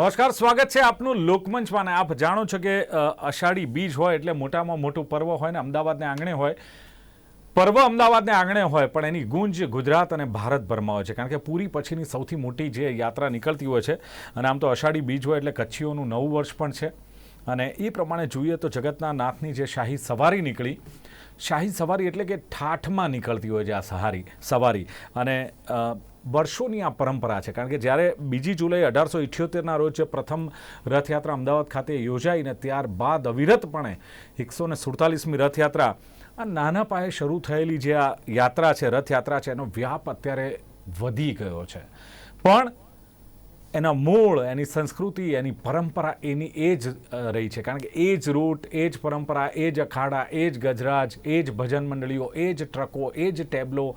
નમસ્કાર, સ્વાગત છે આપનું લોકમંચમાં અને આપ જાણો છો કે અષાઢી બીજ હોય એટલે મોટામાં મોટું પર્વ હોય ને, અમદાવાદને આંગણે હોય. પર્વ અમદાવાદને આંગણે હોય, પણ એની ગુંજ ગુજરાત અને ભારતભરમાં હોય છે. કારણ કે પૂરી પછીની સૌથી મોટી જે યાત્રા નીકળતી હોય છે, અને આમ તો અષાઢી બીજ હોય એટલે કચ્છીઓનું નવું વર્ષ પણ છે. અને એ પ્રમાણે જોઈએ તો જગતના નાથની જે શાહી સવારી નીકળી, શાહી સવારી એટલે કે ઠાઠમાં નીકળતી હોય છે આ સહારી, સવારી. અને વર્ષોની આ પરંપરા છે. કારણ કે જ્યારે બીજી જુલાઈ અઢારસો ઇઠ્યોતેરના રોજ પ્રથમ રથયાત્રા અમદાવાદ ખાતે યોજાઈને ત્યારબાદ અવિરતપણે એકસો ને સુડતાલીસમી રથયાત્રા આ નાના પાયે શરૂ થયેલી જે આ યાત્રા છે, રથયાત્રા છે, એનો વ્યાપ અત્યારે વધી ગયો છે. પણ એના મૂળ, એની સંસ્કૃતિ, એની પરંપરા એની એ જ રહી છે. કારણ કે એ જ રૂટ, એ જ પરંપરા, એ જ અખાડા, એ જ ગજરાજ, એ જ ભજન મંડળીઓ, એ જ ટ્રકો, એ જ ટેબલો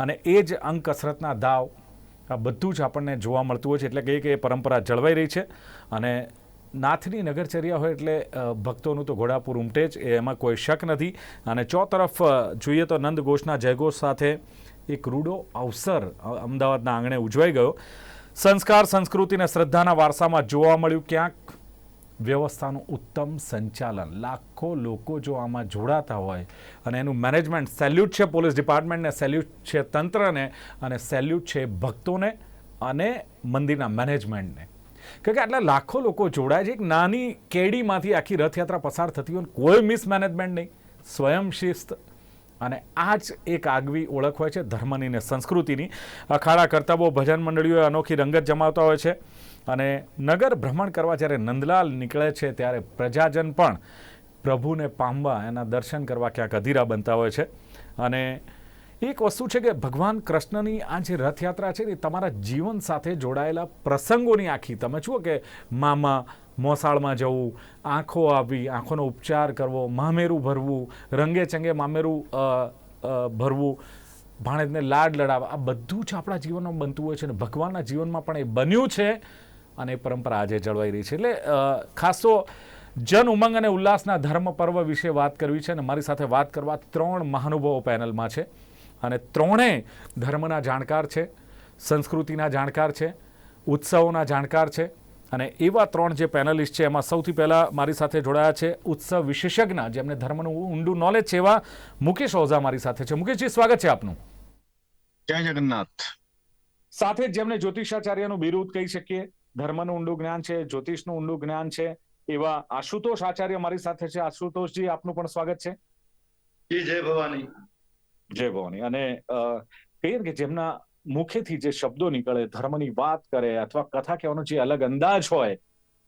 અને એ જ અંગ કસરતના દાવ આ બધું જ આપણને જોવા મળતું હોય છે. એટલે કહીએ કે એ પરંપરા જળવાઈ રહી છે અને નાથની નગરચર્યા હોય એટલે ભક્તોનું તો ઘોડાપુર ઉમટે જ એમાં કોઈ શક નથી. અને ચો તરફ જોઈએ તો નંદ ઘોષના જયઘોષ સાથે એક રૂડો અવસર અમદાવાદના આંગણે ઉજવાઈ ગયો. સંસ્કાર, સંસ્કૃતિ અને શ્રદ્ધાના વારસામાં જોવા મળ્યું ક્યાંક વ્યવસ્થાનું ઉત્તમ સંચાલન. લાખો લોકો જો આમાં જોડાતા હોય અને એનું મેનેજમેન્ટ સેલ્યુટ છે પોલીસ ડિપાર્ટમેન્ટને સેલ્યુટ છે તંત્રને અને સેલ્યુટ છે ભક્તોને અને મંદિરના મેનેજમેન્ટને કારણ કે આટલા લાખો લોકો જોડાય છે, એક નાની કેડીમાંથી આખી રથયાત્રા પસાર થતી હોય કોઈ મિસમેનેજમેન્ટ નહીં. સ્વયં શિસ્ત. અને આ જ એક આગવી ઓળખ હોય છે ધર્મની ને સંસ્કૃતિની. અખાડા કરતબો ભજન મંડળીઓ અનોખી રંગત જમાવતા હોય છે. અને નગર ભ્રમણ કરવા જ્યારે નંદલાલ નીકળે છે ત્યારે પ્રજાજન પણ પ્રભુને પામવા એના દર્શન કરવા ક્યાંક અધીરા બનતા હોય છે. અને એક વસ્તુ છે કે ભગવાન કૃષ્ણની આ જે રથયાત્રા છે ને તમારા જીવન સાથે જોડાયેલા પ્રસંગોની આખી. તમે જુઓ કે મામા મોસાળમાં જવું, આંખો આવી, આંખોનો ઉપચાર કરવો, મામેરું ભરવું, રંગે ચંગે મામેરું ભરવું, ભાણેજને લાડ લડાવવા, આ બધું જ આપણા જીવનમાં બનતું હોય છે અને ભગવાનના જીવનમાં પણ એ બન્યું છે. અને એ પરંપરા આજે જળવાઈ રહી છે. એટલે ખાસ તો જન ઉમંગ અને ઉલ્લાસના ધર્મ પર્વ વિશે વાત કરવી છે અને મારી સાથે વાત કરવા ત્રણ મહાનુભાવો પેનલમાં છે. અને ત્રણેય ધર્મના જાણકાર છે સંસ્કૃતિના જાણકાર છે ઉત્સવોના જાણકાર છે. અને એવા ત્રણ જે પેનલિસ્ટ છે એમાં સૌથી પહેલાં મારી સાથે જોડાયા છે ઉત્સવ વિશેષજ્ઞ જેમને ધર્મનું ઊંડું નોલેજ છે એવા મુકેશ ઓઝા મારી સાથે છે. મુકેશજી સ્વાગત છે આપનું. જય જગન્નાથ. સાથે જ જેમને જ્યોતિષાચાર્યનું બિરુદ કહી શકીએ ધર્મનું ઊંડું જ્ઞાન છે જ્યોતિષનું ઊંડું જ્ઞાન છે એવા આશુતોષ આચાર્ય મારી સાથે છે. આશુતોષજી આપનું પણ સ્વાગત છે. જી જય ભવાની. જય ભવાની. અને કહીએ કે જેમના મુખેથી જે શબ્દો નીકળે ધર્મની વાત કરે અથવા કથા કહેવાનો જે અલગ અંદાજ હોય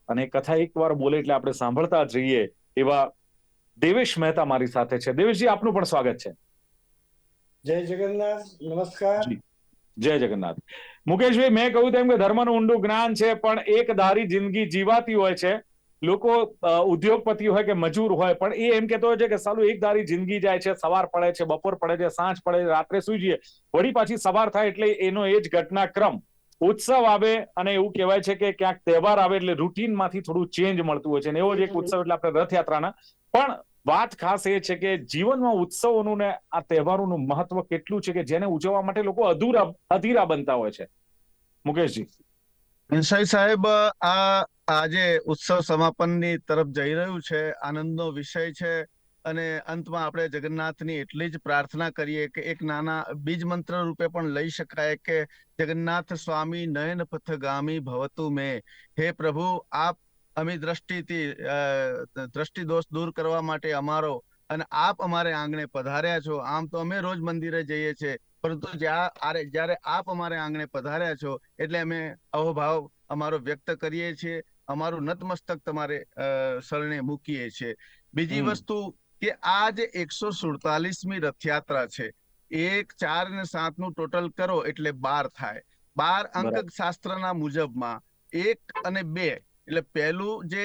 અને કથા એકવાર બોલે એટલે આપણે સાંભળતા જઈએ એવા દેવેશ મહેતા મારી સાથે છે. દેવેશજી આપનું પણ સ્વાગત છે. જય જગન્નાથ. નમસ્કાર. જય જગન્નાથ. મુકેશભાઈ મેં કહ્યું તેમ કે ધર્મનું ઊંડું જ્ઞાન છે પણ એક ધારી જિંદગી જીવાતી હોય છે. લોકો ઉદ્યોગપતિ હોય કે મજૂર હોય પણ એ એમ કેતો હોય છે કે સાલું એક ધારી જિંદગી જાય છે સવાર પડે છે બપોર પડે છે સાંજ પડે છે રાત્રે સુઈ જઈએ. વળી પાછી સવાર થાય એટલે એનો એ જ ઘટનાક્રમ. ઉત્સવ આવે અને એવું કહેવાય છે કે ક્યાંક તહેવાર આવે એટલે રૂટીનમાંથી થોડું ચેન્જ મળતું હોય છે. અને એવો જ એક ઉત્સવ એટલે આપણે રથયાત્રાના. પણ વાત ખાસ એ છે કે જીવનમાં ઉત્સવોનું ને આ તહેવારોનું મહત્વ કેટલું છે કે જેને ઉજવવા માટે લોકો અધૂરા, અધીરા બનતા હોય છે? મુકેશજી. વિનસાઈ સાહેબ, આ આજે ઉત્સવ સમાપનની તરફ જઈ રહ્યું છે, આનંદનો વિષય છે અને અંતમાં આપણે જગન્નાથની એટલી જ પ્રાર્થના કરીએ કે એક નાના બીજ મંત્ર રૂપે પણ લઈ શકાય કે જગન્નાથ સ્વામી નયન પથગામી ભવતુ મે. હે પ્રભુ, આપ અમી દ્રષ્ટિથી અ, દ્રષ્ટિ દોષ દૂર કરવા માટે અમારો અને આપ અમારે આંગણે પધાર્યા છો. આમ તો અમે રોજ મંદિરે જઈએ છીએ પરંતુ જ્યાં જ્યારે આપ અમારે આંગણે પધાર્યા છો એટલે અમે અહોભાવ અમારો વ્યક્ત કરીએ છીએ. અમારું નતમસ્તક તમારે શરણે મૂકીએ છીએ બીજી વસ્તુ કે આ જે એકસો સુડતાલીસમી રથયાત્રા છે. એક ચાર ને સાતનું ટોટલ કરો એટલે બાર થાય. બાર. અંક શાસ્ત્રના મુજબમાં એક અને બે એટલે પહેલું જે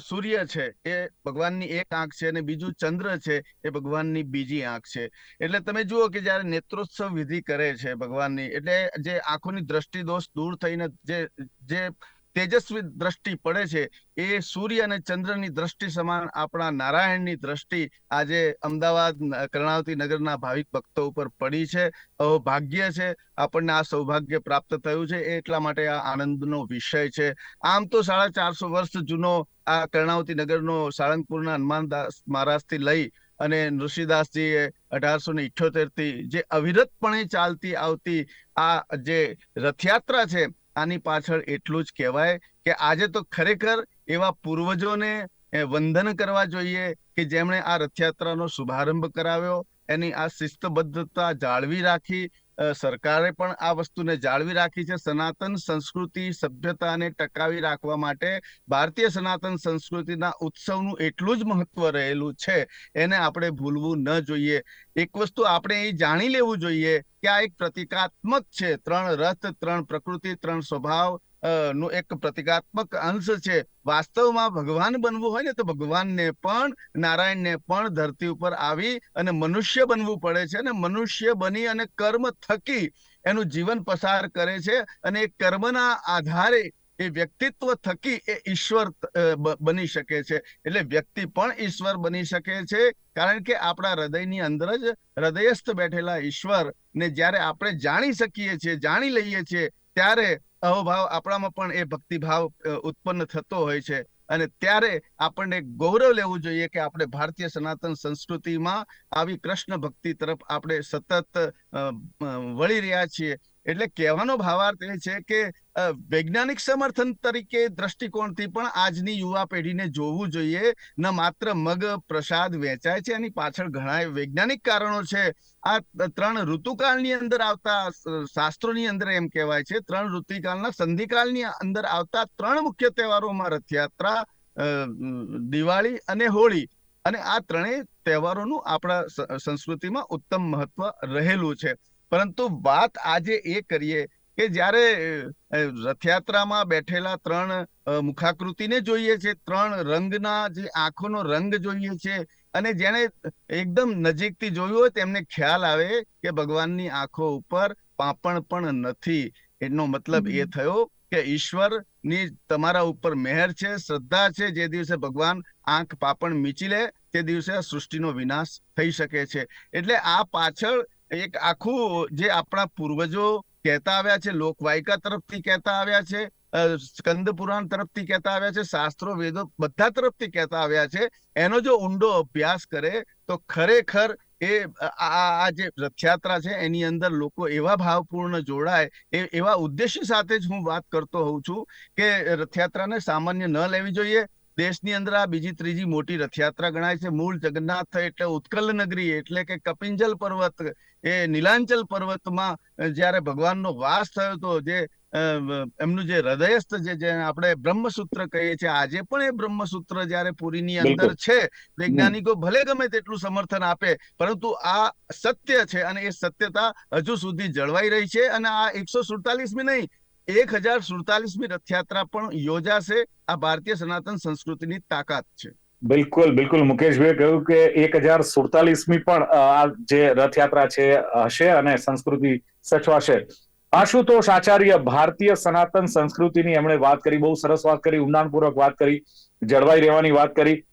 સૂર્ય છે, એ ભગવાનની એક આંખ છે અને બીજું ચંદ્ર છે, એ ભગવાનની બીજી આંખ છે. એટલે તમે જુઓ કે જયારે નેત્રોત્સવ વિધિ કરે છે ભગવાનની, એટલે જે આંખોની દ્રષ્ટિ દોષ દૂર થઈને જે જે તેજસ્વી દ્રષ્ટિ પડે છે. એ સૂર્ય અને ચંદ્રની દ્રષ્ટિ સમાન આપણા નારાયણની દ્રષ્ટિ આજે અમદાવાદ કર્ણાવતી નગરના ભાવિક ભક્તો ઉપર પડી છે. ભાગ્ય છે. આપણને આ સૌભાગ્ય પ્રાપ્ત થયું છે. એટલા માટે આ આનંદનો વિષય છે. આમ તો સાડા ચારસો વર્ષ જૂનો આ કર્ણાવતી નગરનો સાળંગપુરના હનુમાનદાસ મહારાજથી લઈ અને નૃષિદાસજીએ અઢારસો ને ઇઠ્યોતેરથી જે અવિરતપણે ચાલતી આવતી આ જે રથયાત્રા છે આની પાછળ એટલું જ કહેવાય કે આજે તો ખરેખર એવા પૂર્વજોને વંદન કરવા જોઈએ કે જેમણે આ રથયાત્રાનો શુભારંભ કરાવ્યો, એની આ શિસ્તબદ્ધતા જાળવી રાખી સરકારે પણ આ વસ્તુને જાળવી રાખી છે. સનાતન સંસ્કૃતિ સભ્યતાને ટકાવી રાખવા માટે ભારતીય સનાતન સંસ્કૃતિના ઉત્સવનું એટલું જ મહત્વ રહેલું છે. એને આપણે ભૂલવું ન જોઈએ. એક વસ્તુ આપણે એ જાણી લેવું જોઈએ કે આ એક પ્રતિકાત્મક છે. ત્રણ રથ, ત્રણ પ્રકૃતિ, ત્રણ સ્વભાવ નું એક પ્રતિકાત્મક અંશ છે. વાસ્તવમાં ભગવાન બનવું હોય ને તો ભગવાનને પણ, નારાયણને પણ ધરતી ઉપર આવી અને મનુષ્ય બનવું પડે છે અને મનુષ્ય બની અને કર્મ થકી એનું જીવન પસાર કરે છે અને એ કર્મના આધારે એ વ્યક્તિત્વ થકી એ ઈશ્વર બની શકે છે. એટલે વ્યક્તિ પણ ઈશ્વર બની શકે છે. કારણ કે આપણા હૃદયની અંદર જ હૃદયસ્થ બેઠેલા ઈશ્વર ને જ્યારે આપણે જાણી શકીએ છીએ, જાણી લઈએ છીએ, ત્યારે અહોભાવ આપણામાં પણ એ ભક્તિભાવ ઉત્પન્ન થતો હોય છે. અને ત્યારે આપણને ગૌરવ લેવું જોઈએ કે આપણે ભારતીય સનાતન સંસ્કૃતિમાં આવી કૃષ્ણ ભક્તિ તરફ આપણે સતત વળી રહ્યા છીએ. એટલે કહેવાનો ભાવાર્થ એ છે કે વૈજ્ઞાનિક સમર્થન તરીકે દ્રષ્ટિકોણથી પણ આજની યુવા પેઢીને જોવું જોઈએ. ન માત્ર મગ, પ્રસાદ વેચાય છે, એની પાછળ ઘણા વૈજ્ઞાનિક કારણો છે. આ ત્રણ ઋતુકાળની અંદર આવતા શાસ્ત્રોની અંદર એમ કહેવાય છે. ત્રણ ઋતુકાળના સંધિકાળની અંદર આવતા ત્રણ મુખ્ય તહેવારોમાં રથયાત્રા દિવાળી અને હોળી. અને આ ત્રણેય તહેવારોનું આપણા સંસ્કૃતિમાં ઉત્તમ મહત્વ રહેલું છે. પરંતુ વાત આજે એ કરીએ કે જ્યારે રથયાત્રામાં બેઠેલા ત્રણ મુખાકૃતિને જોઈએ છે ત્રણ રંગના જે આંખોનો રંગ જોઈએ છે અને જેને એકદમ નજીકથી જોયું હોય તેમને ખ્યાલ આવે કે ભગવાનની આંખો ઉપર પાંપણ પણ નથી. એનો મતલબ એ થયો કે ઈશ્વરની તમારા ઉપર મહેર છે શ્રદ્ધા છે જે દિવસે ભગવાન આંખ પાપણ મીચી લે તે દિવસે સૃષ્ટિનો વિનાશ થઈ શકે છે. એટલે આ પાછળ એક આખું જે આપણા પૂર્વજો કહેતા આવ્યા છે, લોકવાયકા તરફથી કહેતા આવ્યા છે સ્કંદ પુરાણ તરફથી કહેતા આવ્યા છે, શાસ્ત્રો, વેદો બધા તરફથી કહેતા આવ્યા છે. એનો જો ઊંડો અભ્યાસ કરે તો ખરેખર એ આ જે રથયાત્રા છે એની અંદર લોકો એવા ભાવપૂર્ણ જોડાય, એ, એવા ઉદ્દેશ્ય સાથે જ હું વાત કરતો હોઉં છું કે રથયાત્રાને સામાન્ય ન લેવી જોઈએ. દેશની અંદર આ બીજી ત્રીજી મોટી રથયાત્રા ગણાય છે. મૂળ જગન્નાથ એટલે ઉત્કલ નગરી એટલે કે કપિંજલ પર્વત. એ નીલાંચલ પર્વતમાં જ્યારે ભગવાનનો વાસ થયો હતો જે એમનું જે હૃદયસ્થ જે આપણે બ્રહ્મસૂત્ર કહીએ છીએ આજે પણ એ બ્રહ્મસૂત્ર જ્યારે પુરીની અંદર છે વૈજ્ઞાનિકો ભલે ગમે તેટલું સમર્થન આપે પરંતુ આ સત્ય છે અને એ સત્યતા હજુ સુધી જળવાઈ રહી છે અને આ એકસો સુડતાલીસમી નહીં એક હજાર સુડતાલીસમી રથયાત્રા પણ યોજાશે. આ ભારતીય સનાતન સંસ્કૃતિની તાકાત છે. બિલકુલ બિલકુલ. મુકેશભાઈ કહ્યું કે એક હજાર સુડતાલીસમી પણ આ જે રથયાત્રા છે, હશે અને સંસ્કૃતિ સચવાશે. આશુતોષ આચાર્ય ભારતીય સનાતન સંસ્કૃતિની એમણે વાત કરી, બહુ સરસ વાત કરી ઊંડાણપૂર્વક વાત કરી, જળવાઈ રહેવાની વાત કરી.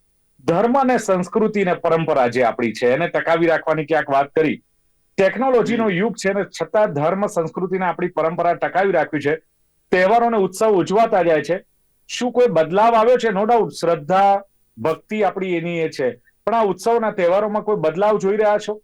ધર્મ અને સંસ્કૃતિ ને પરંપરા જે આપણી છે, એને ટકાવી રાખવાની ક્યાંક વાત કરી. ટેકનોલોજીનો યુગ છે ને છતાં ધર્મ સંસ્કૃતિને આપણી પરંપરા ટકાવી રાખ્યું છે. તહેવારોને ઉત્સવ ઉજવાતા જાય છે. શું કોઈ બદલાવ આવ્યો છે? નો ડાઉટ શ્રદ્ધા ભક્તિ આપણી એની એ છે. પણ આ ઉત્સવના તહેવારોમાં કોઈ બદલાવ જોઈ રહ્યા છો?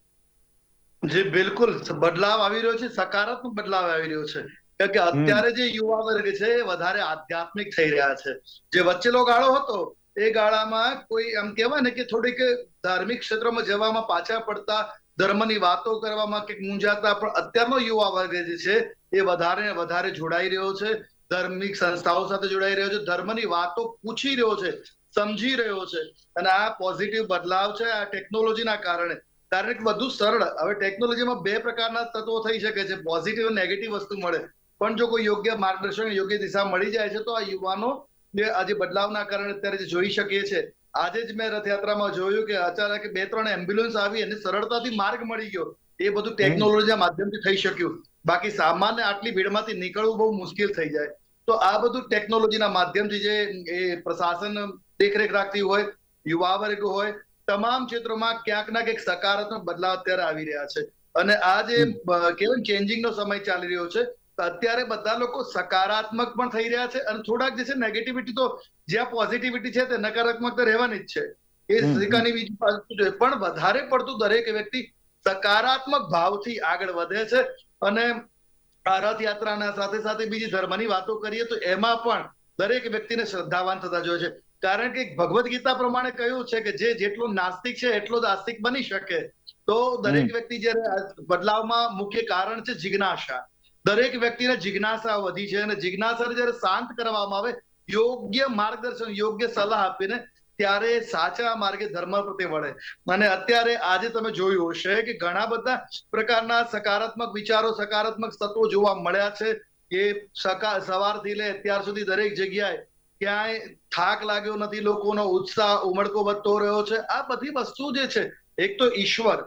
જી બિલકુલ. બદલાવ આવી રહ્યો છે સકારાત્મક બદલાવ આવી રહ્યો છે. કારણ કે અત્યારે જે યુવા વર્ગ છે એ વધારે આધ્યાત્મિક થઈ રહ્યા છે. જે વચ્ચેલો ગાળો હતો એ ગાળામાં કોઈ એમ કહેવાય ને કે થોડીક ધાર્મિક ક્ષેત્રમાં જવામાં પાછા પડતા ધર્મની વાતો કરવામાં કે મૂંઝાતા પણ અત્યારનો યુવા વર્ગ જે છે એ વધારે વધારે જોડાઈ રહ્યો છે. ધાર્મિક સંસ્થાઓ સાથે જોડાઈ રહ્યો છે. ધર્મની વાતો પૂછી રહ્યો છે, સમજી રહ્યો છે અને આ પોઝિટિવ બદલાવ છે, આ ટેકનોલોજીના કારણે. કારણ કે બધું સરળ. હવે ટેકનોલોજીમાં બે પ્રકારના તત્વો થઈ શકે છે. પોઝિટિવ અને નેગેટિવ વસ્તુ મળે. પણ જો કોઈ યોગ્ય માર્ગદર્શન, યોગ્ય દિશા મળી જાય છે, તો આ યુવાનો જે આજે બદલાવના કારણે અત્યારે જે જોઈ શકીએ છે આજે જ મેં રથયાત્રામાં જોયું કે અચાનક બે ત્રણ એમ્બ્યુલન્સ આવી અને સરળતાથી માર્ગ મળી ગયો. એ બધું ટેકનોલોજીના માધ્યમથી થઈ શક્યું. બાકી સામાન્ય આટલી ભીડમાંથી નીકળવું બહુ મુશ્કેલ થઈ જાય. તો આ બધું ટેકનોલોજીના માધ્યમથી જે એ પ્રશાસન દેખરેખ રાખતી હોય યુવા વર્ગ હોય તમામ ક્ષેત્રોમાં ક્યાંક ના ક્યાંક સકારાત્મક બદલાવ અત્યારે આવી રહ્યા છે. અને આ જે કેવું ચેન્જિંગ નો સમય ચાલી રહ્યો છે. અત્યારે બધા લોકો સકારાત્મક પણ થઈ રહ્યા છે અને થોડાક જે છે નેગેટિવિટી તો જ્યાં પોઝિટિવિટી છે તે નકારાત્મક તો રહેવાની જ છે. એ સિક્કાની બીજી બાજુ જોઈએ પણ વધારે પડતું દરેક વ્યક્તિ સકારાત્મક ભાવથી આગળ વધે છે અને આ રથયાત્રાના સાથે સાથે બીજી ધર્મની વાતો કરીએ તો એમાં પણ દરેક વ્યક્તિને શ્રદ્ધાવાન થતા જોઈએ છે. કારણ કે ભગવદ્ ગીતા પ્રમાણે કહ્યું છે કે જે જેટલો નાસ્તિક છે એટલો જ આસ્તિક બની શકે. તો દરેક વ્યક્તિ જ્યારે બદલાવમાં મુખ્ય કારણ છે જિજ્ઞાસા. દરેક વ્યક્તિને જિજ્ઞાસા વધી છે અને જિજ્ઞાસાને જ્યારે શાંત કરવામાં આવે, યોગ્ય માર્ગદર્શન, યોગ્ય સલાહ આપીને ત્યારે સાચા માર્ગે ધર્મ પ્રત્યે વળે. અને અત્યારે આજે તમે જોયું હશે કે ઘણા બધા પ્રકારના સકારાત્મક વિચારો, સકારાત્મક તત્વો જોવા મળ્યા છે એ સવારથી લે અત્યાર સુધી દરેક જગ્યાએ ક્યાંય થાક લાગ્યો નથી, લોકોનો ઉત્સાહ, ઉમળકો વધતો રહ્યો છે. આ બધી વસ્તુ જે છે, એક તો ઈશ્વર,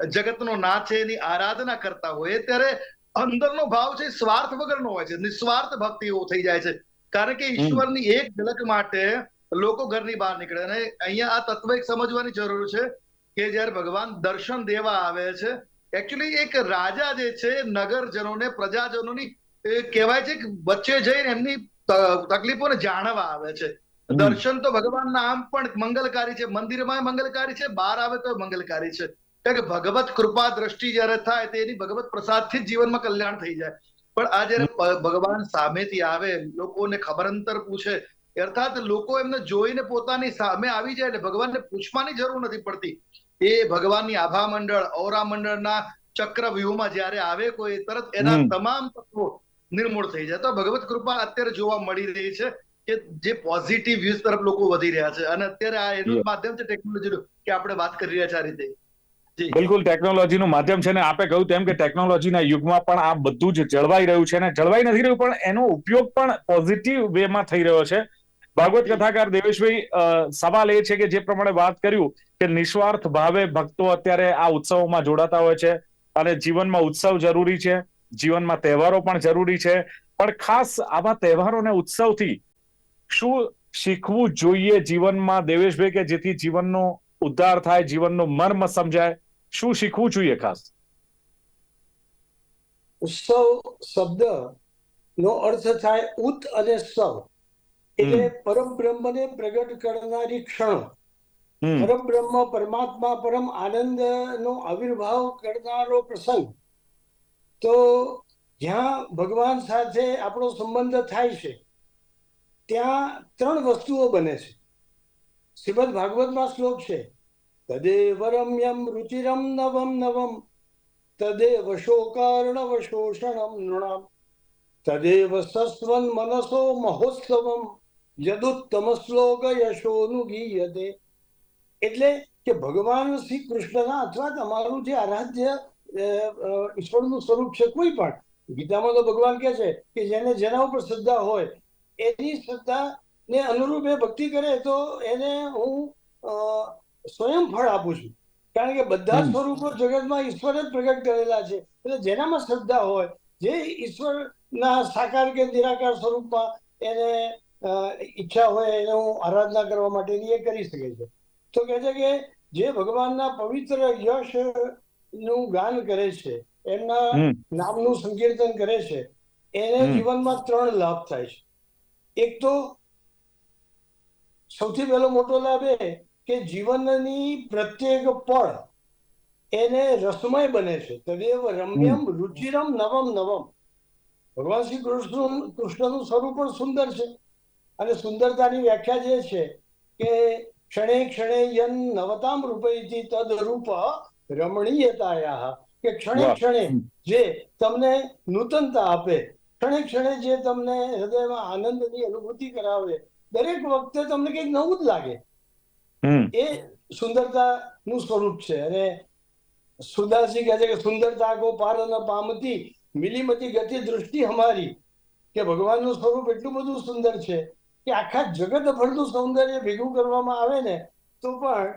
જગતનો નાથ છે, એની આરાધના કરતા હોય, ત્યારે અંદરનો ભાવ છે સ્વાર્થ વગરનો હોય છે. નિસ્વાર્થ ભક્તિ એવો થઈ જાય છે. કારણ કે ઈશ્વરની એક ઝલક માટે લોકો ઘરની બહાર નીકળે અને અહીંયા આ તત્વ એક સમજવાની જરૂર છે કે જ્યારે ભગવાન દર્શન દેવા આવે છે એકચ્યુઅલી એક રાજા જે છે નગરજનોને પ્રજાજનોની એ કહેવાય છે કે વચ્ચે જઈને એમની તકલીફોને જાણવા આવે છે. દર્શન તો ભગવાનના આમ પણ મંગલકારી છે. મંદિરમાં મંગલકારી છે બહાર આવે તો મંગલકારી છે. કારણ કે ભગવત કૃપા દ્રષ્ટિ જ્યારે થાય તો એની ભગવત પ્રસાદથી જ જીવનમાં કલ્યાણ થઈ જાય. પણ આ જયારે ભગવાન સામેથી આવે લોકોને ખબર અંતર પૂછે અર્થાત લોકો એમને જોઈને પોતાની સામે આવી જાય એટલે ભગવાનને પૂછવાની જરૂર નથી પડતી. એ ભગવાનની આભા મંડળ ઔરા મંડળના ચક્ર વ્યૂહમાં જયારે આવે કોઈ તરત એના તમામ તત્વો નિર્મૂળ થઈ જાય. તો ભગવત કૃપા અત્યારે જોવા મળી રહી છે કે જે પોઝિટિવ વ્યૂઝ તરફ લોકો વધી રહ્યા છે. અને અત્યારે આ એનું માધ્યમ છે ટેકનોલોજીનું કે આપણે વાત કરી રહ્યા છે આ રીતે. બિલકુલ ટેકનોલોજીનું માધ્યમ છે ને આપે કહ્યું તેમ કે ટેકનોલોજીના યુગમાં પણ આ બધું જ જળવાઈ રહ્યું છે ને જળવાઈ નથી રહ્યું પણ એનો ઉપયોગ પણ પોઝિટિવ વેમાં થઈ રહ્યો છે. ભાગવત કથાકાર દેવેશભાઈ સવાલ એ છે કે જે પ્રમાણે વાત કર્યું કે નિસ્વાર્થ ભાવે ભક્તો અત્યારે આ ઉત્સવોમાં જોડાતા હોય છે અને જીવનમાં ઉત્સવ જરૂરી છે જીવનમાં તહેવારો પણ જરૂરી છે. પણ ખાસ આવા તહેવારો અને ઉત્સવથી શું શીખવું જોઈએ જીવનમાં? દેવેશભાઈ કે જેથી જીવનનો ઉદ્ધાર થાય જીવનનો મર્મ સમજાય? શું શીખવું જોઈએ ખાસ ઉત્સવ શબ્દ નો અર્થ થાય ઉત અને સવ એટલે પરમ બ્રહ્મને પ્રગટ કરનારી ક્ષણ. પરમ બ્રહ્મ પરમાત્મા પરમ આનંદ નો આવિર્ભાવ કરનારો પ્રસંગ. તો જ્યાં ભગવાન સાથે આપણો સંબંધ થાય છે ત્યાં ત્રણ વસ્તુઓ બને છે. શ્રીમદ ભાગવતમાં શ્લોક છે તદેવ રમ્યમ રુચિરમ નવમ નવમ તદેવ શોકાર્ણવ શોષણમ નૃણામ તદેવ સસ્વન મનસો મહોત્સવમ યદુત્તમ શ્લોક યશોનુગીયતે એટલે કે ભગવાન શ્રી કૃષ્ણના અથવા તમારું જે આરાધ્ય ઈશ્વરનું સ્વરૂપ છે કોઈ પણ, ગીતામાં તો ભગવાન કહે છે કે જેને જેના ઉપર શ્રદ્ધા હોય, એની શ્રદ્ધા ને અનુરૂપ એ ભક્તિ કરે તો એને હું સ્વયં ફળ આપું છું. કારણ કે બધા સ્વરૂપો જગતમાં ઈશ્વર જ પ્રગટ કરેલા છે. એટલે જેનામાં શ્રદ્ધા હોય જે ઈશ્વરના સાકાર કે નિરાકાર સ્વરૂપમાં એને ઈચ્છા હોય એને હું આરાધના કરવા માટેની એ કરી શકે છે. તો કહે છે કે જે ભગવાનના પવિત્ર યશનું ગાન કરે છે એમના નામનું સંકીર્તન કરે છે એને. જીવનમાં ત્રણ લાભ થાય છે. એક તો સૌથી પહેલો મોટો લાભ એ કે જીવનની પ્રત્યેક પળ એને રસમય બને છે. તદેવ રમ્યમ રુચિરમ નવમ નવમ. ભગવાન શ્રી કૃષ્ણ કૃષ્ણનું સ્વરૂપ પણ સુંદર છે. અને સુંદરતાની વ્યાખ્યા જે છે કે ક્ષણે ક્ષણે યન નવતામ રૂપેથી તદ રૂપ રમણીયતાયા કે ક્ષણે ક્ષણે જે તમને નૂતનતા આપે ક્ષણે ક્ષણે જે તમને હૃદયમાં આનંદની અનુભૂતિ કરાવે દરેક વખતે તમને કંઈક નવું જ લાગે. એ સુંદરતાનું સ્વરૂપ છે. અને સુદાસી કહે છે કે સુંદરતા કો પાર ન પામતી મિલીમતી ગતિ દૃષ્ટિ હમારી. કે ભગવાનનું સ્વરૂપ એટલું બધું સુંદર છે કે આખા જગત ભરનું સૌંદર્ય ભેગું કરવામાં આવે ને તો પણ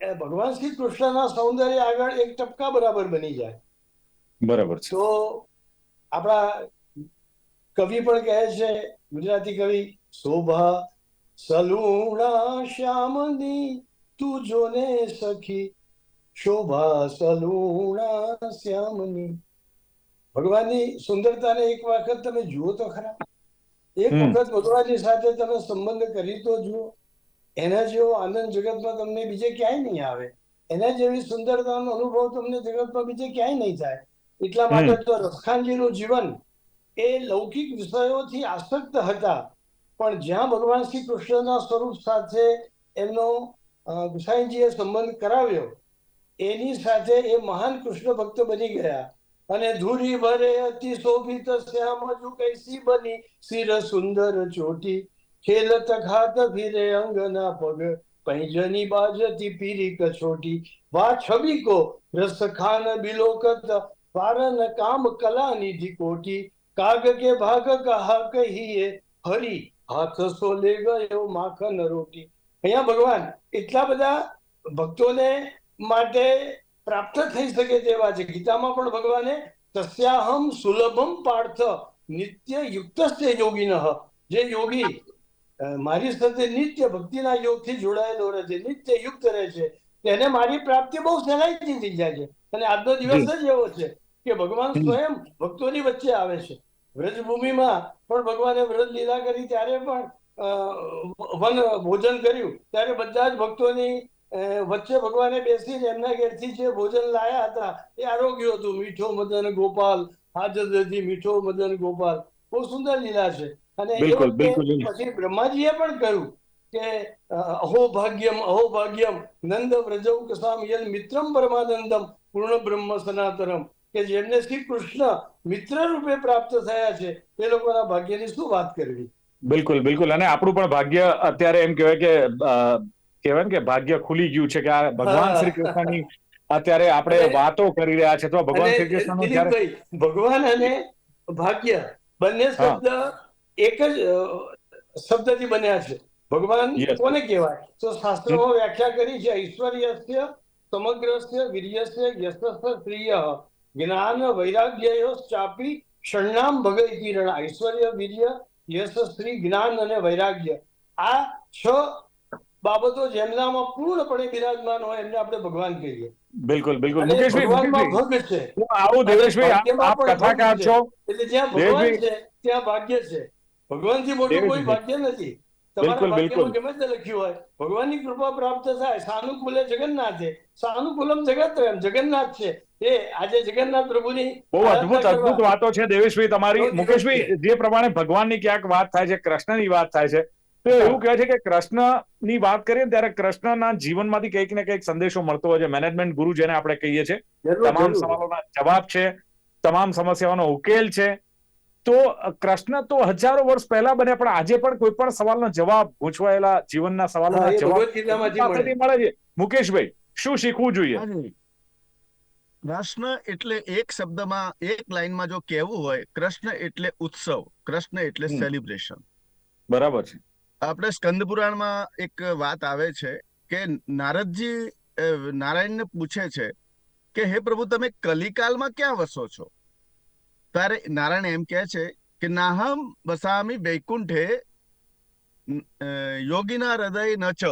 એ ભગવાન શ્રી કૃષ્ણના સૌંદર્ય આગળ એક ટપકા બરાબર બની જાય. બરાબર તો આપણા કવિ પણ કહે છે ગુજરાતી કવિ શોભા સલુણા શ્યામની તું જોને સખી શોભા સલુણા શ્યામની ભગવાનની સુંદરતાને એક વખત તમે જુઓ તો ખરા. એક વખત ભગવાનની સાથે તમે સંબંધ કરી તો જુઓ. એના જેવો આનંદ જગતમાં તમને બીજે ક્યાંય નહીં આવે. એના જેવી સુંદરતાનો અનુભવ તમને જગતમાં બીજે ક્યાંય નહીં થાય. એટલા માટે તો રસખાનજીનું જીવન એ લૌકિક વિષયોથી આસક્ત હતા. પણ જ્યાં ભગવાન શ્રી કૃષ્ણના સ્વરૂપ સાથે એમનો ગુસાઈજીએ સંબંધ કરાવ્યો, એની સાથે એ મહાન કૃષ્ણ ભક્ત બની ગયા. અને ધૂરી ભરે અતિ શોભિત શ્યામ હજુ કૈસી બની, શિર સુંદર ચોટી, ખેલત ખાત ફિરે અંગના પગ, પૈજની બાજતી પીરી કછોટી વા છબી કો રસ ખાન બિલોકત પારન કામ કલા નિધિ કોટી, કાગ કે ભાગ કહા કહીએ હરી હાથ સો લે ગયો માખન રોટી. અહીંયા ભગવાન એટલા બધા ભક્તોને માટે પ્રાપ્ત થઈ શકે તેવા છે. ગીતામાં પણ ભગવાને તસ્યાહમ સુલભમ પાર્થ નિત્ય યુક્તસ્ય યોગી જે યોગી મારી સાથે નિત્ય ભક્તિના યોગથી જોડાયેલો રહે છે નિત્ય યુક્ત રહે છે તેને મારી પ્રાપ્તિ બહુ સહેલાઈથી થઈ જાય છે. અને આજનો દિવસ જ એવો છે કે ભગવાન. સ્વયં ભક્તોની વચ્ચે આવે છે. વ્રજભૂમિમાં પણ ભગવાને વ્રત લીલા કરી ત્યારે પણ વન ભોજન કર્યું. ત્યારે બધા જ ભક્તોની વચ્ચે ભગવાને બેસીને એમના ઘેરથી જે ભોજન લાયા હતા એ આરોગ્ય હતું. મીઠો મદન ગોપાલ હાજરથી મીઠો મદન ગોપાલ. બહુ સુંદર લીલા છે. અને. પછી બ્રહ્માજીએ પણ કહ્યું કે અહો ભાગ્યમ અહો ભાગ્યમ નંદ વ્રજૌ કસામ યલ મિત્રમ પરમાનંદમ પૂર્ણ બ્રહ્મ સનાતનમ. કે જેમને શ્રી કૃષ્ણ મિત્ર રૂપે પ્રાપ્ત થયા છે એ લોકોના ભાગ્યની શું વાત કરવી? બિલકુલ બિલકુલ. અને આપણું પણ ભાગ્ય અત્યારે એમ કહેવાય કે કહેવાય કે ભાગ્ય ખુલી ગયું છે કે આ ભગવાન શ્રી કૃષ્ણની અત્યારે આપણે વાતો કરી રહ્યા છે અથવા ભગવાન શ્રી કૃષ્ણ ભગવાન અને ભાગ્ય બંને શબ્દ એક જ શબ્દ શબ્દથી બન્યા છે. ભગવાન. કોને કહેવાય? તો શાસ્ત્રોમાં વ્યાખ્યા કરી છે ઐશ્વર્યસ્ય સમગ્રસ્ય વીર્યસ્ય યશસ્ય પ્રિય જ્ઞાન વૈરાગ્ય ચાપી ષણ્ણામ ભગવતી કિરણ. ઐશ્વર્ય વીર્ય યશસ્ત્રી જ્ઞાન અને વૈરાગ્ય. આ છ બાબતો જેમનામાં પૂર્ણપણે બિરાજમાન હોય એમને આપણે ભગવાન કહીએ. બિલકુલ બિલકુલ. મુકેશભાઈ છે. આવું દેવેશભાઈ આપ- કથાકાર છો. એટલે જ્યાં ભગવાન છે ત્યાં ભાગ્ય છે. ભગવાનથી મોટું કોઈ ભાગ્ય નથી. તમારા બિલકુલ, બિલકુલ. ગમે તે લખ્યું હોય? ભગવાનની કૃપા પ્રાપ્ત થાય. સાનુકૂલે જગન્નાથે. સાનુકૂલમ જગત જગન્નાથ છે. એ આજે જગન્નાથ પ્રભુની બહુ અદ્ભુત અદ્ભુત વાતો છે દેવેશભાઈ તમારી. મુકેશભાઈ જે પ્રમાણે ભગવાનની ક્યાંક વાત થાય છે કૃષ્ણની વાત થાય છે તો એવું કહે છે કે કૃષ્ણની વાત કરીએ ત્યારે કૃષ્ણના જીવનમાંથી કંઈક ને કંઈક સંદેશો મળતો હોય છે. મેનેજમેન્ટ ગુરુ જેને આપણે કહીએ છીએ તમામ સવાલોના જવાબ છે તમામ સમસ્યાઓનો ઉકેલ છે. તો કૃષ્ણ તો હજારો વર્ષ પહેલા બને પણ આજે પણ કોઈ પણ સવાલનો જવાબ પૂછવાયેલા જીવનના સવાલોના જવાબ મળે. છે. મુકેશભાઈ શું શીખવું જોઈએ. કૃષ્ણ એટલે એક શબ્દમાં એક લાઈનમાં જો કહેવું હોય કૃષ્ણ એટલે ઉત્સવ કૃષ્ણ એટલે સેલિબ્રેશન બરાબર છે. આપણે સ્કંદ પુરાણમાં એક વાત આવે છે કે નારદજી નારાયણને પૂછે છે કે હે પ્રભુ તમે કલિકાલમાં ક્યાં વસો છો? ત્યારે નારાયણ એમ કહે છે કે નાહમ વસામી વૈકુંઠે યોગીના હૃદય ન ચ.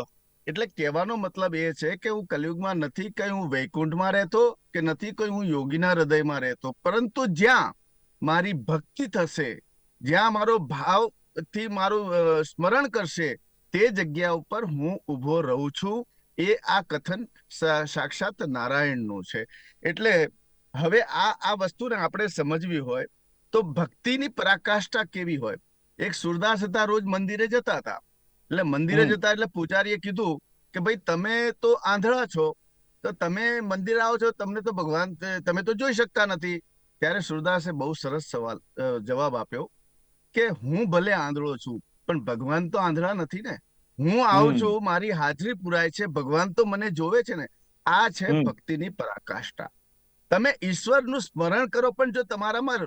એટલે કહેવાનો મતલબ એ છે કે હું કલયુગમાં નથી કઈ હું વૈકુંઠમાં રહેતો કે નથી કોઈ હું યોગીના હૃદયમાં રહેતો. પરંતુ જ્યાં મારી ભક્તિ થશે, જ્યાં મારો ભાવથી મારું સ્મરણ કરશે, તે જગ્યા ઉપર હું ઊભો રહું છું. એ આ કથન સાક્ષાત નારાયણનું છે. એટલે હવે આ આ વસ્તુને આપણે સમજવી હોય તો ભક્તિની પરાકાષ્ઠા કેવી હોય? એક સુરદાસ હતા રોજ મંદિરે જતા હતા. એટલે મંદિરે જતા એટલે પૂજારીએ કીધું કે ભાઈ તમે તો આંધળા છો તો તમે મંદિર આવો છો તમને તો ભગવાન તમે તો જોઈ શકતા નથી. ત્યારે સુરદાસે બહુ સરસ સવાલ જવાબ આપ્યો કે હું ભલે આંધળો છું પણ ભગવાન તો આંધળા નથી ને. હું આવું છું મારી હાજરી પુરાય છે ભગવાન તો મને જોવે છે ને. આ છે. ભક્તિની પરાકાષ્ઠા. તમે ઈશ્વરનું સ્મરણ કરો પણ જો તમારામાં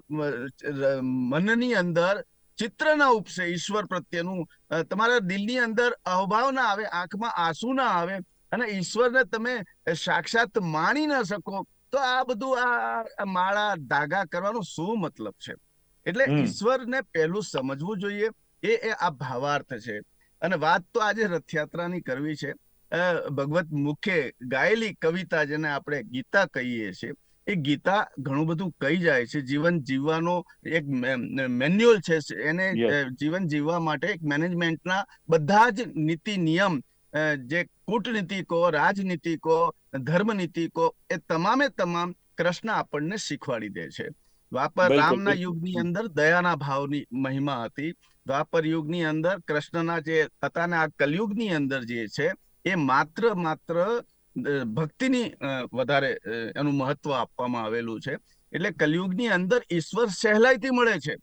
મનની અંદર ચિત્ર ના ઉપસે ઈશ્વર પ્રત્યેનું. તમારા દિલની અંદર અભાવ ના આવે આંખમાં આંસુ ના આવે અને ઈશ્વરને તમે સાક્ષાત માણી ના શકો તો આ બધું આ માળા ધાગા કરવાનો શું મતલબ છે? એટલે. ઈશ્વરને પહેલું સમજવું જોઈએ એ એ આ ભાવાર્થ છે. અને વાત તો આજે રથયાત્રાની કરવી છે. ભગવત મુખે ગાયેલી કવિતા જેને આપણે ગીતા કહીએ છીએ એ ગીતા ઘણું બધું કહી જાય છે. જીવન જીવવાનો એક મેન્યુઅલ છે. એને જીવન જીવવા માટે એક મેનેજમેન્ટના બધા જ નીતિ નિયમ જે કૂટનીતિકો રાજનીતિકો ધર્મનીતિકો એ તમામે તમામ કૃષ્ણ આપણને શીખવાડી દે છે. દ્વાપર રામના. યુગની અંદર દયાના ભાવની મહિમા હતી. દ્વાપર યુગની અંદર કૃષ્ણના જે હતા ને આ કલયુગની અંદર જે છે એ માત્ર માત્ર ભક્તિની વધારે એનું મહત્વ આપવામાં આવેલું છે. એટલે કલયુગની અંદર ઈશ્વર સહેલાઈથી મળે છે.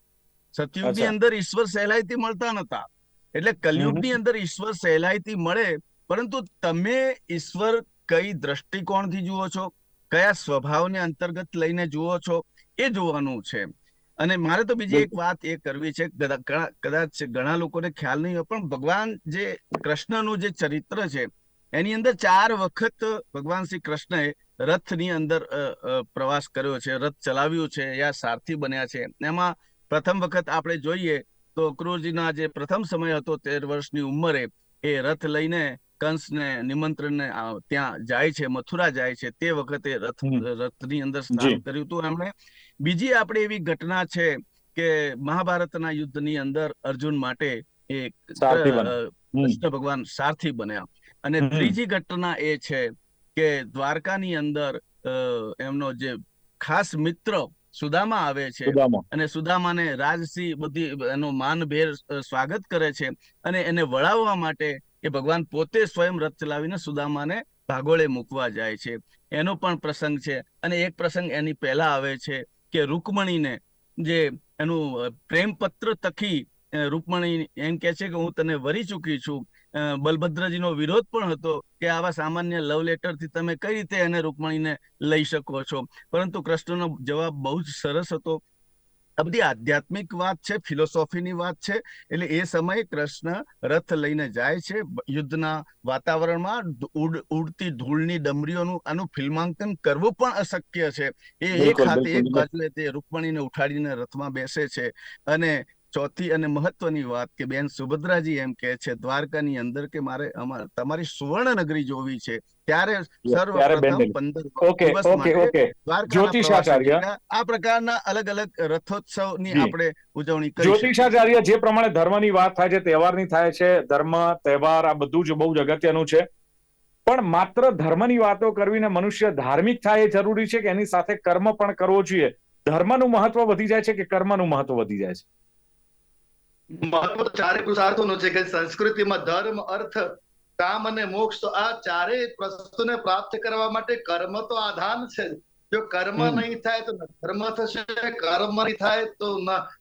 સતયુગની અંદર ઈશ્વર સહેલાઈથી મળતા નતા એટલે કલયુગની અંદર ઈશ્વર સહેલાઈથી મળે પરંતુ તમે ઈશ્વર કઈ દ્રષ્ટિકોણથી જુઓ છો? કયા સ્વભાવને અંતર્ગત લઈને જુઓ છો? એ જોવાનું છે. અને મારે તો બીજી એક વાત એ કરવી છે કદાચ ઘણા લોકોને ખ્યાલ નહીં હોય પણ ભગવાન જે કૃષ્ણનું જે ચરિત્ર છે એની અંદર ચાર વખત ભગવાન શ્રી કૃષ્ણએ રથની અંદર પ્રવાસ કર્યો છે રથ ચલાવ્યો છે યા સારથી બન્યા છે એમાં પ્રથમ વખત આપણે જોઈએ તો ક્રૂરજીના જે પ્રથમ સમય હતો તેર વર્ષની ઉંમરે એ રથ લઈને કંસને નિમંત્રણને ત્યાં જાય છે મથુરા જાય છે તે વખતે રથ. રથની અંદર. સ્નાન કર્યું હતું એમણે બીજી આપણે એવી ઘટના છે કે મહાભારતના યુદ્ધની અંદર અર્જુન માટે એક. કૃષ્ણ ભગવાન સારથી બન્યા અને ત્રીજી ઘટના એ છે કે દ્વારકાની અંદર એમનો જે ખાસ મિત્ર સુદામા આવે છે અને સુદામાને રાજસિંહ બધી એનું માનભેર સ્વાગત કરે છે અને એને વળાવવા માટે એ ભગવાન પોતે સ્વયં રથ ચલાવીને સુદામાને ભાગોળે મૂકવા જાય છે. એનો પણ પ્રસંગ છે અને એક પ્રસંગ એની પહેલા આવે છે કે રૂકમણીને જે એનું પ્રેમ પ્રેમપત્ર તકી રૂકમણી એમ કે છે કે હું તને વરી ચૂકી છું બલભદ્રજીનો વિરોધ પણ હતો કે આવા સામાન્ય લવ લેટરથી તમે કઈ રીતે એને રૂકમણીને લઈ શકો છો? પરંતુ કૃષ્ણનો જવાબ બહુ જ સરસ હતો. આ બધી આધ્યાત્મિક વાત છે ફિલોસોફીની વાત છે એટલે એ સમયે કૃષ્ણ રથ લઈને જાય છે યુદ્ધના વાતાવરણમાં ઉડતી ધૂળની ડમરીઓનું આનું ફિલ્માંકન કરવું પણ અશક્ય છે. એ એક હાથે એક. બાજુએ તે રૂકમણીને ઉઠાડીને રથમાં બેસે છે અને ચોથી અને મહત્વની વાત કે બેન સુભદ્રાજી એમ કહે છે દ્વારકાની અંદર કે મારે તમારી સુવર્ણ નગરી જોવી છે ત્યારે ત્યારે સર્વપ્રથમ પંદર દિવસ માટે જ્યોતિષાચાર્ય. આ પ્રકારના અલગ અલગ રથોત્સવની આપણે ઉજવણી કરી જ્યોતિષાચાર્ય જે પ્રમાણે ધર્મની વાત થાય છે તહેવારની થાય છે ધર્મ તહેવાર આ બધું જ બહુ જ અગત્યનું છે. પણ માત્ર ધર્મની વાતો કરવીને મનુષ્ય ધાર્મિક થાય એ જરૂરી છે કે એની સાથે કર્મ પણ કરવો જોઈએ? ધર્મનું મહત્વ વધી જાય છે કે કર્મનું મહત્વ વધી જાય છે? મહત્વ તો ચારે પુરુષાર્થોનું છે કે સંસ્કૃતિમાં ધર્મ અર્થ કામ અને મોક્ષ તો આ ચારેય વસ્તુને પ્રાપ્ત કરવા માટે કર્મ તો આધાન છે. જો કર્મ નહીં થાય તો ધર્મ થશે કર્મ નહીં થાય તો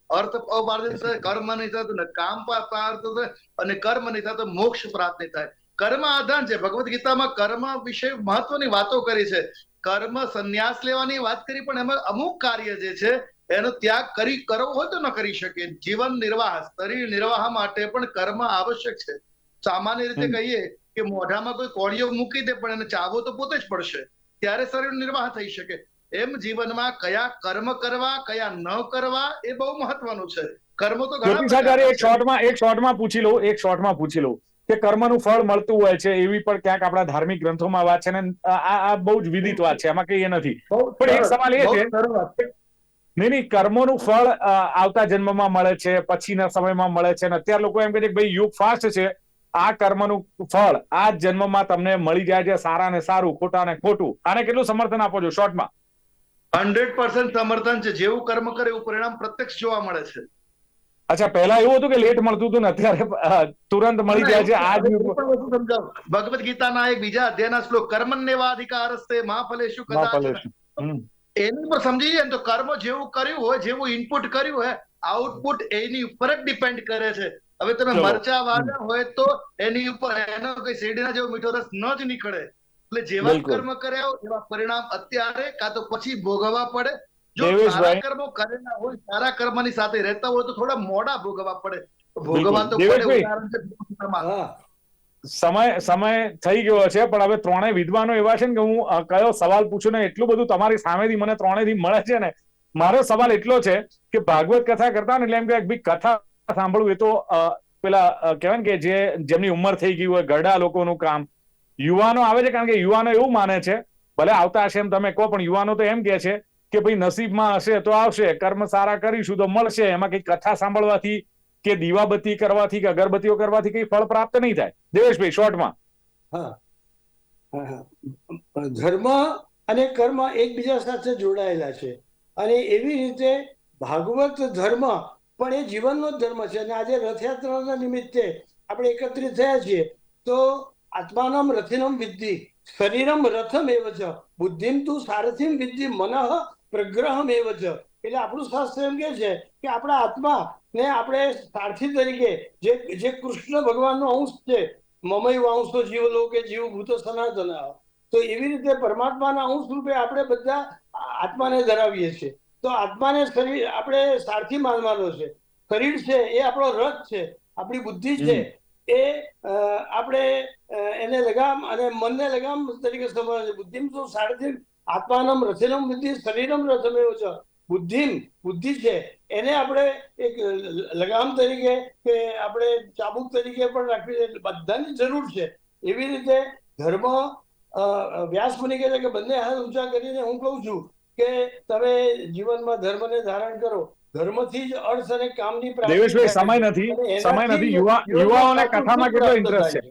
અર્થ અપાર્જિત થશે કર્મ નહીં થાય તો કામ પ્રાપ્ત થશે અને કર્મ નહીં થાય તો મોક્ષ પ્રાપ્ત નહીં થાય. કર્મ આધાન છે. ભગવદ ગીતામાં કર્મ વિશે મહત્વની વાતો કરી છે. કર્મ સંન્યાસ લેવાની વાત કરી પણ એમાં અમુક કાર્ય જે છે એનો ત્યાગ કરી કરવો હોય તો ન કરી શકે. જીવન નિર્વાહ શરીર નિર્વાહ માટે પણ કર્મ આવશ્યક છે. સામાન્ય રીતે કહીએ કે મોઢામાં કોઈ કોળીઓ મૂકી દે પણ એને ચાવો તો પોતે જ પડશે. ત્યારે શરીર નિર્વાહ થઈ શકે. એમ જીવનમાં કયા કર્મ કરવા કયા ન કરવા એ બહુ મહત્વનું છે. કર્મ તો ઘણા એક. શોર્ટમાં એક શોર્ટમાં પૂછી લઉં એક શોર્ટમાં પૂછી લઉં કે કર્મનું ફળ મળતું હોય છે એવી પણ ક્યાંક આપણા ધાર્મિક ગ્રંથોમાં વાત છે ને આ બહુ જ વિદિત વાત છે એમાં કઈ એ નથી પણ એક સવાલ એ છે. નહીં નહીં કર્મોનું ફળ આવતા જન્મમાં મળે છે પછીના સમયમાં મળે છે અને અત્યારે લોકો એમ કહે છે કે ભાઈ યુગ ફાસ્ટ છે આ કર્મનું ફળ આ જન્મમાં તમને મળી જાય છે સારા ને સારું ખોટા ને ખોટું આને કેટલું સમર્થન આપો છો શોર્ટમાં 100% સમર્થન છે જેવું કર્મ કરે એવું પરિણામ પ્રત્યક્ષ જોવા મળે છે અચ્છા પહેલા એવું હતું કે લેટ મળતું હતું ને અત્યારે તુરંત મળી જાય છે આજ. ભગવદ ગીતાના એક બીજા અધ્યાયના શ્લોક કર્મન્યવાધિકારસ્તે મહાફલેષુ માં કદાચન ફલે છે. હમ. એની ઉપર સમજી જાય તો કર્મ જેવું કર્યું હોય જેવું ઇનપુટ કર્યું હોય આઉટપુટ એની ઉપર જ ડિપેન્ડ કરે છે. હવે તમે મરચા વાળા હોય તો એની ઉપર એનો કઈ શેરડીના જેવો મીઠો રસ ન જ નીકળે. એટલે જેવા કર્મ કર્યા હોય એવા પરિણામ અત્યારે કાં તો પછી ભોગવવા પડે. જો સારા કર્મો કરેલા હોય સારા કર્મની સાથે રહેતા હોય તો થોડા મોડા ભોગવવા પડે. ભોગવવા તો પડે. ઉદાહરણ છે સમય સમય થઈ ગયો છે, પણ હવે ત્રણેય વિદ્વાનો એવા છે ને કે હું કયો સવાલ પૂછું ને એટલું બધું તમારી સામેથી મને ત્રણેયથી મળે છે ને. મારો સવાલ એટલો છે કે ભાગવત કથા કરતા ને એટલે એમ કે કથા સાંભળવું એ તો પેલા કહેવાય ને કે જે, જેમની ઉંમર થઈ ગઈ હોય, ગરડા લોકોનું કામ. યુવાનો આવે છે કારણ કે યુવાનો એવું માને છે, ભલે આવતા હશે એમ તમે કહો, પણ યુવાનો તો એમ કે છે કે ભાઈ નસીબમાં હશે તો આવશે, કર્મ સારા કરીશું તો મળશે, એમાં કઈ કથા સાંભળવાથી કે દીવાબત્તી કરવાથી કે અગરબત્તીઓ કરવાથી કઈ ફળ પ્રાપ્ત નહીં થાય? દેવેશભાઈ શોર્ટમાં. ધર્મ અને કર્મ એકબીજા સાથે જોડાયેલા છે. અને એવી રીતે ભાગવત ધર્મ પણ એ જીવનનો જ ધર્મ છે. અને આજે રથયાત્રાના નિમિત્તે આપણે એકત્રિત થયા છીએ. તો આત્માનમ રથિનમ વિદ્ધિ, શરીરમ રથમ એવ બુદ્ધિમ તું સારથિમ વિદ્ધિ મનઃ પ્રગ્રહમ એવ એટલે આપણું શાસ્ત્ર એમ કે છે કે આપણા આત્મા ને આપણે સારથી તરીકે જે જે કૃષ્ણ ભગવાનનો અંશ છે મમય વાંશો જીવ લોકે જીવ ભૂત સનાતન તો એવી રીતે પરમાત્માના અંશ રૂપે આપણે બધા આત્માને ધરાવીએ છીએ. તો આત્માને શરીર આપણે સારથી માનવાનો છે. શરીર છે એ આપણો રથ છે આપણી બુદ્ધિ છે એ આપણે એને લગામ અને મનને લગામ તરીકે સમજવાનું છે. બુદ્ધિમ તો સારથી આત્માનમ રથેનમ બુદ્ધિ શરીરમ રથમેવ છે બુદ્ધિમ બુદ્ધિ છે. એને આપણે એક લગામ તરીકે કે આપણે ચાબુક તરીકે પણ રાખવી બધાની જરૂર છે. એવી રીતે ધર્મ વ્યાસ મુનિ કહે છે કે બંને હાથ ઊંચા કરીને હું કહું છું કે તમે જીવનમાં ધર્મને ધારણ કરો. ધર્મથી જ અર્થ અને કામની પ્રાપ્તિ દેવેશભાઈ સમય નથી. સમય નથી. યુવા યુવાઓને કથામાં કેટલો ઇન્ટરેસ્ટ છે.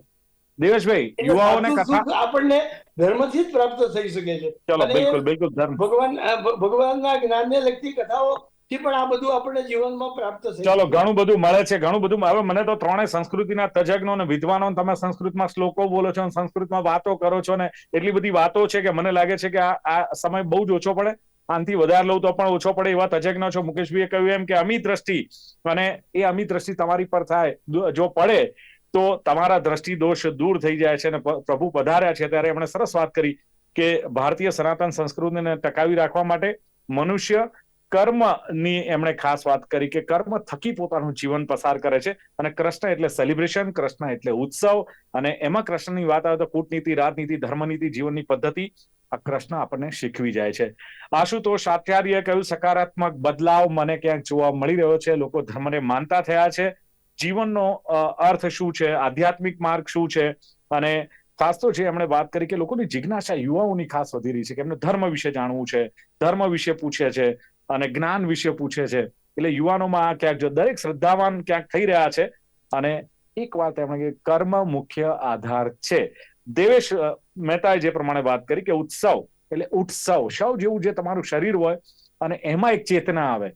દેવેશભાઈ યુવાઓને કથા આપણને ધર્મથી જ પ્રાપ્ત થઈ શકે છે. ચલો બિલકુલ બિલકુલ ધર્મ. ભગવાન ભગવાનના જ્ઞાનને લગતી કથાઓ પણ આ બધું આપણે જીવનમાં પ્રાપ્ત થઈ ચલો ઘણું બધું મળે છે ઘણું બધું હવે મને તો ત્રણેય સંસ્કૃતિના તજજ્ઞો અને વિદ્વાનો તમે સંસ્કૃતમાં શ્લોકો બોલો છો અને સંસ્કૃતમાં વાતો કરો છો ને એટલી બધી વાતો છે કે મને લાગે છે કે આ આ સમય બહુ જ ઓછો પડે. આનથી વધારે લઉં તો પણ ઓછો પડે એવા તજજ્ઞો છો. મુકેશભાઈએ કહ્યું એમ કે અમી દ્રષ્ટિ અને એ અમી દ્રષ્ટિ તમારી પર થાય. જો પડે તો તમારા દ્રષ્ટિ દોષ દૂર થઈ જાય છે અને પ્રભુ પધાર્યા છે ત્યારે એમણે સરસ વાત કરી કે ભારતીય સનાતન સંસ્કૃતિને ટકાવી રાખવા માટે મનુષ્ય કર્મની એમણે ખાસ વાત કરી કે કર્મ થકી પોતાનું જીવન પસાર કરે છે અને કૃષ્ણ એટલે સેલિબ્રેશન કૃષ્ણ એટલે ઉત્સવ અને એમાં કૃષ્ણની વાત આવે તો કૂટનીતિ, રાજનીતિ, ધર્મનીતિ, જીવનની પદ્ધતિ, આ કૃષ્ણ આપણને શીખવી જાય છે. આશુતોષ આચાર્યએ કહ્યું, સકારાત્મક બદલાવ મને ક્યાંક જોવા મળી રહ્યો છે. લોકો ધર્મને માનતા થયા છે. જીવનનો અર્થ શું છે? આધ્યાત્મિક માર્ગ શું છે? અને ખાસ તો જે એમણે વાત કરી કે લોકોની જિજ્ઞાસા યુવાઓની ખાસ વધી રહી છે કે એમને ધર્મ વિશે જાણવું છે, ધર્મ વિશે પૂછે છે અને જ્ઞાન વિશે પૂછે છે. એટલે યુવાનોમાં આ ક્યાંક જો દરેક શ્રદ્ધાવાન ક્યાંક થઈ રહ્યા છે અને એક વાત એમણે કે કર્મ મુખ્ય આધાર છે. દેવેશ મહેતાએ જે પ્રમાણે વાત કરી કે ઉત્સવ, એટલે ઉત્સવ, શવ જેવું જે તમારું શરીર હોય અને એમાં એક ચેતના આવે.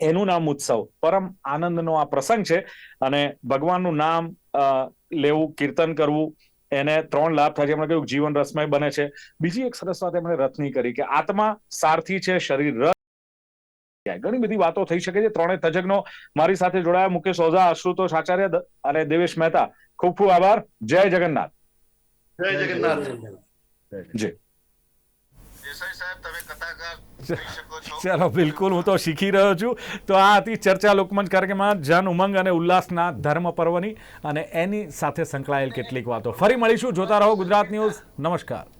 એનું નામ ઉત્સવ. પરમ આનંદનો આ પ્રસંગ છે અને ભગવાનનું નામ લેવું કીર્તન કરવું એને ત્રણ લાભ થાય છે. એમણે કહ્યું જીવન રસમય બને છે. બીજી એક સરસ વાત એમણે રથની કરી કે આત્મા સારથી છે શરીર રથ ઘણી બધી વાતો થઈ શકે છે. ત્રણેય તજજ્ઞો મારી સાથે જોડાયા. મુકેશ ઓઝા આશુતોષ આચાર્ય અને દેવેશ મહેતા. ખૂબ ખૂબ આભાર. જય જગન્નાથ. જય જગન્નાથ. જી. દેસાઈ સાહેબ તમે છો ચાલો, બિલકુલ, હું તો શીખી રહ્યો છું. તો આ હતી ચર્ચા લોકમંચ કાર્યક્રમમાં જન ઉમંગ અને ઉલ્લાસના ધર્મ પર્વની અને એની સાથે સંકળાયેલ કેટલીક વાતો. ફરી મળીશું. જોતા રહો ગુજરાત ન્યૂઝ. નમસ્કાર.